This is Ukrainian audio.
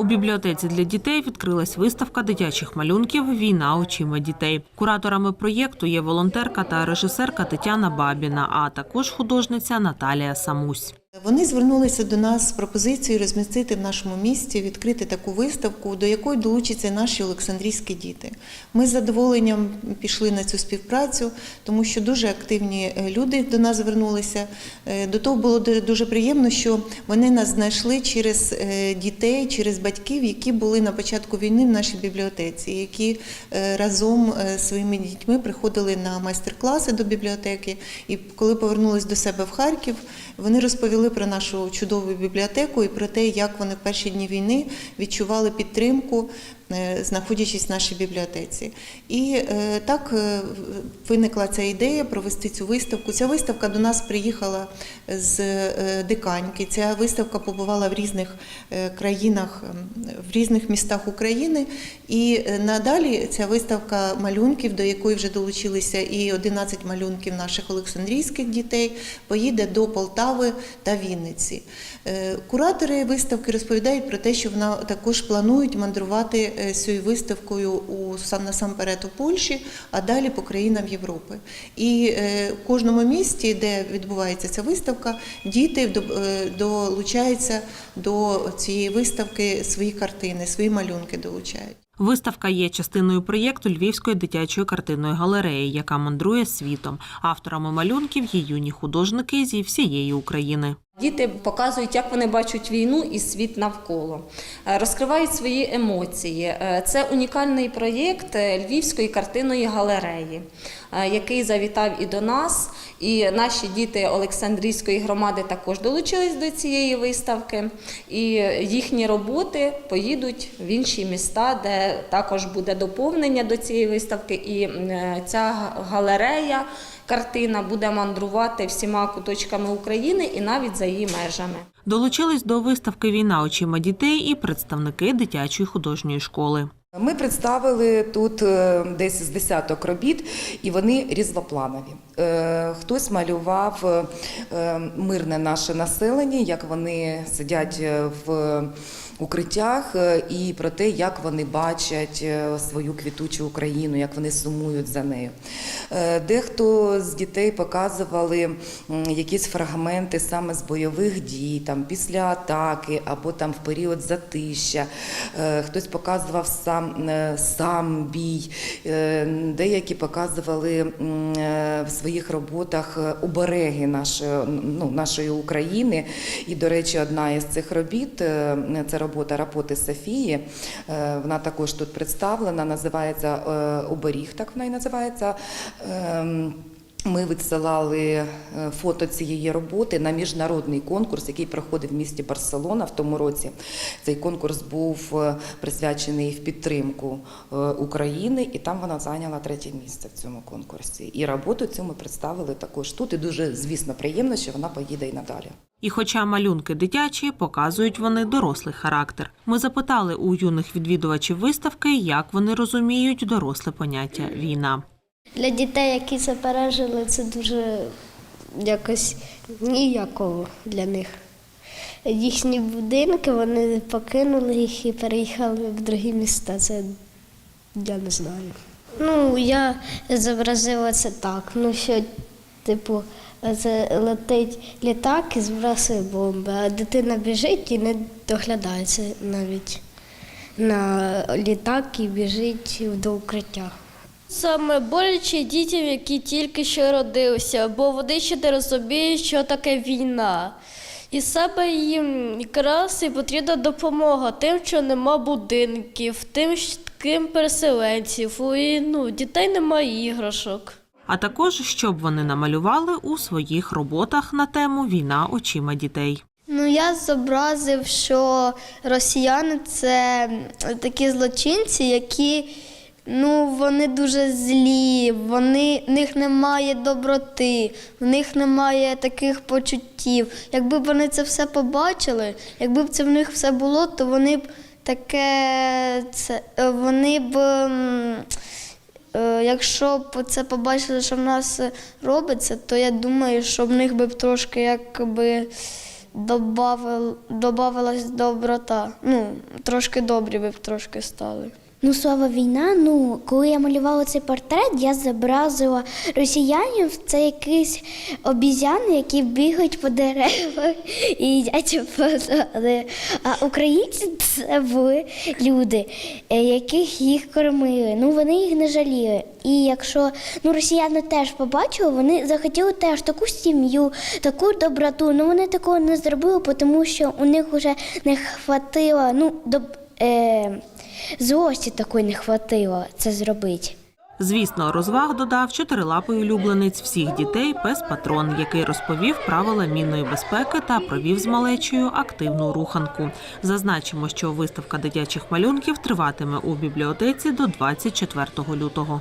У бібліотеці для дітей відкрилась виставка дитячих малюнків Війна очима дітей. Кураторами проєкту є волонтерка та режисерка Тетяна Бабіна, а також художниця Наталія Самусь. Вони звернулися до нас з пропозицією розмістити в нашому місті, відкрити таку виставку, до якої долучаться наші олександрійські діти. Ми з задоволенням пішли на цю співпрацю, тому що дуже активні е, люди до нас звернулися. Е, До того було дуже приємно, що вони нас знайшли через е, дітей, через батьків, які були на початку війни в нашій бібліотеці, які разом з своїми дітьми приходили на майстер-класи до бібліотеки. І коли повернулись до себе в Харків, вони розповіли про нашу чудову бібліотеку і про те, як вони в перші дні війни відчували підтримку, знаходячись в нашій бібліотеці. І е, так е, виникла ця ідея провести цю виставку. Ця виставка до нас приїхала з е, Диканьки. Ця виставка побувала в різних е, країнах, ем, в різних містах України. І е, надалі ця виставка малюнків, до якої вже долучилися і 11 малюнків наших олександрійських дітей, поїде до Полтави та Вінниці. Е, Куратори виставки розповідають про те, що вона також планують мандрувати е, цією виставкою у сам насамперед у Польщі, а далі по країнам Європи. І е, в кожному місті, де відбувається ця виставка, діти е, долучаються до цієї виставки свої картини, свої малюнки долучають. Виставка є частиною проєкту Львівської дитячої картинної галереї, яка мандрує світом. Авторами малюнків є юні художники зі всієї України. Діти показують, як вони бачать війну і світ навколо, Е, розкривають свої емоції. Е, Це унікальний проєкт е, Львівської картинної галереї, який завітав і до нас. І наші діти Олександрійської громади також долучились до цієї виставки. І їхні роботи поїдуть в інші міста, де також буде доповнення до цієї виставки. І е, ця галерея картина буде мандрувати всіма куточками України і навіть за її межами. Долучились до виставки Війна очима дітей і представники дитячої художньої школи. Ми представили тут е, десь з десяток робіт, і вони різнопланові. Е, Хтось малював мирне наше населення, як вони сидять в укриттях, е, і про те, як вони бачать е, свою квітучу Україну, як вони сумують за нею. Е, Дехто з дітей показували якісь фрагменти саме з бойових дій, там після атаки або там в період затища. Хтось показував сам, сам бій. Деякі показували в своїх роботах обереги нашої, ну, нашої України. І, до речі, одна із цих робіт це робота Рапоти Софії. Вона також тут представлена, називається Оберіг, так вона і називається. Ми відсилали е, фото цієї роботи на міжнародний конкурс, який проходив в місті Барселона в тому році. Цей конкурс був е, присвячений в підтримку е, України, і там вона зайняла третє місце в цьому конкурсі. І роботу цю ми представили також тут. І дуже, звісно, приємно, що вона поїде і надалі. І хоча малюнки дитячі, показують вони дорослий характер. Ми запитали у юних відвідувачів виставки, як вони розуміють доросле поняття війна. Для дітей, які це пережили, це дуже якось ніяково для них. Їхні будинки вони покинули їх і переїхали в другі міста. Це я не знаю. Ну, я зобразила це так. Ну, що, типу, це летить літак і збрасує бомби, а дитина біжить і не доглядається навіть на літак і біжить до укриття. Саме боляче дітям, які тільки що родилися, бо вони ще не розуміють, що таке війна. І саме їм якраз і потрібна допомога тим, що нема будинків, тим, ким переселенців. І, ну, дітей немає іграшок. А також щоб вони намалювали у своїх роботах на тему Війна очима дітей. Ну, я зобразив, що росіяни це такі злочинці, які ну, вони дуже злі, вони, в них немає доброти, в них немає таких почуттів. Якби вони це все побачили, якби б це в них все було, то вони б таке це е, вони б. Е, Якщо б це побачили, що в нас робиться, то я думаю, що в них би трошки якби добавил, доброта. Ну, трошки добрі ви б трошки стали. Ну, слово війна. Ну, коли я малювала цей портрет, я зобразила росіянів. Це якісь обізяни, які бігають по деревах і їдять плоди. А українці це були люди, е, яких їх кормили. Ну, вони їх не жаліли. І якщо ну, росіяни теж побачили, вони захотіли теж таку сім'ю, таку доброту. Ну вони такого не зробили, тому що у них вже не хватило. Ну, доб... е... Злості такої не хватило це зробити. Звісно, розваг додав чотирилапий улюбленець всіх дітей пес патрон, який розповів правила мінної безпеки та провів з малечею активну руханку. Зазначимо, що виставка дитячих малюнків триватиме у бібліотеці до 24 лютого.